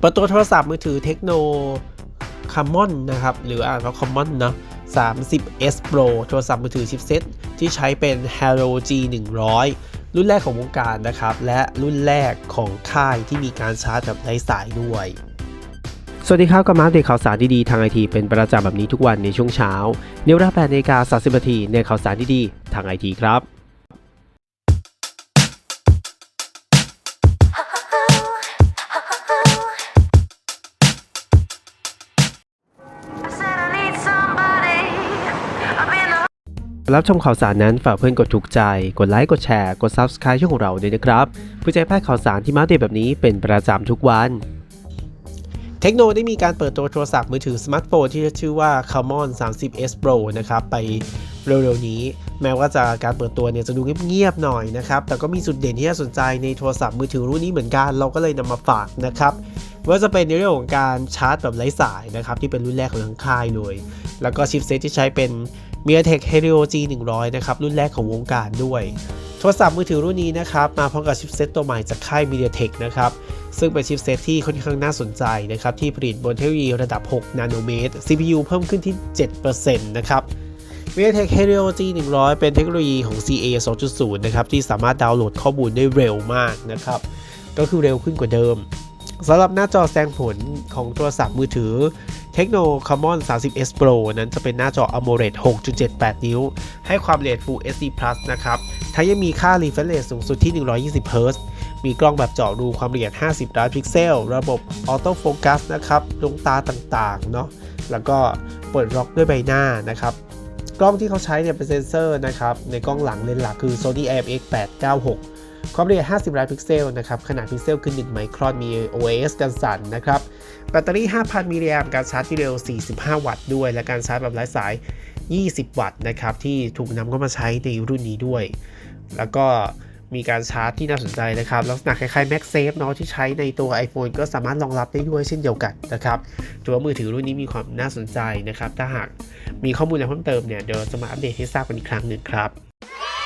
เปิดตัวโทรศัพท์มือถือเทคโนคามอนนะครับ หรืออ่านว่าคอมมอนเนาะ 30s Pro โทรศัพท์มือถือชิปเซ็ตที่ใช้เป็น Hello G 100รุ่นแรกของวงการนะครับ และรุ่นแรกของค่ายที่มีการชาร์จแบบไร้สายด้วย สวัสดีครับกับมาอัปเดตข่าวสารดีๆทางไอทีเป็นประจำแบบนี้ทุกวันในช่วงเช้าในเวลา8นาฬิกา30นาทีในข่าวสารดีๆทางไอทีครับ รับชมข่าวสารนั้นฝากเพื่อนกดถูกใจ กดไลค์ กดแชร์ กด Subscribe ช่องของเราด้วยนะครับเพื่อจะให้พลาดข่าวสารที่มาเดตแบบนี้เป็นประจำทุกวัน เทคโนได้มีการเปิดตัวโทรศัพท์มือถือสมาร์ทโฟนที่ชื่อว่า Camon 30s Pro นะครับ ไป เร็วๆนี้ แม้ว่าจะการเปิดตัวเนี่ยจะดูเงียบๆหน่อยนะครับ แต่ก็มีจุดเด่นที่น่าสนใจในโทรศัพท์มือถือรุ่นนี้เหมือนกัน เราก็เลยนำมาฝากนะครับว่าจะเป็นในเรื่องของการชาร์จแบบไร้สายนะครับที่เป็นรุ่นแรกของทางค่ายเลย แล้วก็ชิปเซตที่ใช้เป็น m i a t e k Helio G 100 นะครับรุ่นแรกของวงการด้วยโทรศัพท์มือถือรุ่นนี้นะครับมาพร้อมกับชิปเซตตัวใหม่จากค่าย MediaTek นะครับซึ่งเป็นชิปเซตที่ค่อนข้างน่าสนใจนะครับที่ผลิตบนเทคโนโลยีระดับ 6 นาโนเมตร CPU เพิ่มขึ้นที่ 7%นะครับ MediaTek Helio G 100 เป็นเทคโนโลยีของ CA 2.0 นะครับ ที่สามารถดาวน์โหลดข้อมูลได้เร็วมากนะครับ ก็คือเร็วขึ้นกว่าเดิมสำหรับหน้าจอแสดงผลของโทรศัพท์มือถือ Tecno Camon 30s Pro นั้นจะเป็นหน้าจอ AMOLED 6.78 นิ้ว ให้ความละเอียด Full HD Plus นะครับทั้งยังมีค่า refresh rate สูงสุดที่ 120 Hz มีกล้องแบบเจาะรูความละเอียด 50 ล้านพิกเซล ระบบ Auto Focus นะครับดวงตาต่างๆ เนาะ แล้วก็เปิดล็อกด้วยใบหน้านะครับ กล้องที่เขาใช้เนี่ยเป็นเซนเซอร์นะครับ ในกล้องหลังเลนส์หลักคือ Sony IMX 896 ความละเอียด 50 ล้านพิกเซลนะครับ ขนาดพิกเซลคือ 1 ไมครอน มี OIS กันสั่นนะครับ แบตเตอรี่ 5,000 มิลลิแอมป์ การชาร์จที่เร็ว 45 วัตต์ด้วย และการชาร์จแบบไร้สาย 20 วัตต์นะครับ ที่ถูกนำเข้ามาใช้ในรุ่นนี้ด้วย แล้วก็ มีการชาร์จที่น่าสนใจนะครับลักษณะคล้ายๆ MagSafe เนาะที่ใช้ในตัว iPhone ก็สามารถรองรับได้ด้วยเช่นเดียวกันนะครับตัวมือถือรุ่นนี้มีความน่าสนใจนะครับ ถ้าหากมีข้อมูลอะไรเพิ่มเติมเนี่ยเดี๋ยวจะมาอัปเดตให้ทราบกันอีกครั้งหนึ่งครับ